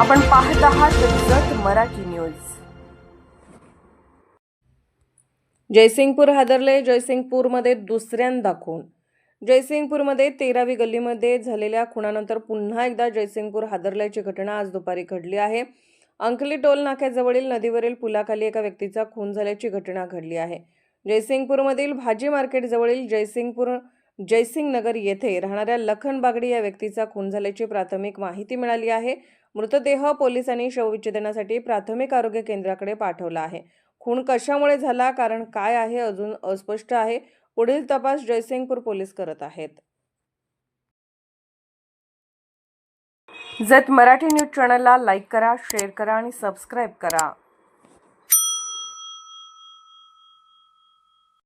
आपण पाहत आहात जत मराठी न्यूज. जयसिंगपूर हादरले जयसिंगपूरमध्ये दुसऱ्यांदा खून जयसिंगपूरमध्ये तेरावी गल्लीमध्ये झालेल्या खुणानंतर पुन्हा एकदा जयसिंगपूर हादरल्याची घटना आज दुपारी घडली आहे. अंकली टोल नाक्याजवळील नदीवरील पुलाखाली एका व्यक्तीचा खून झाल्याची घटना घडली आहे. जयसिंगपूरमधील भाजी मार्केटजवळील जयसिंगपूर जयसिंग नगर येथे राहणाऱ्या लखन बागडी या व्यक्तीचा खून झाल्याची प्राथमिक माहिती मिळाली आहे. मृतदेह पोलिसांनी शवविच्छेदनासाठी प्राथमिक आरोग्य केंद्राकडे पाठवला आहे. खून कशामुळे झाला कारण काय आहे अजून अस्पष्ट आहे. पुढील तपास जयसिंगपूर पोलीस करत आहेत. जत मराठी न्यूज चॅनलला लाईक करा शेअर करा आणि सबस्क्राईब करा.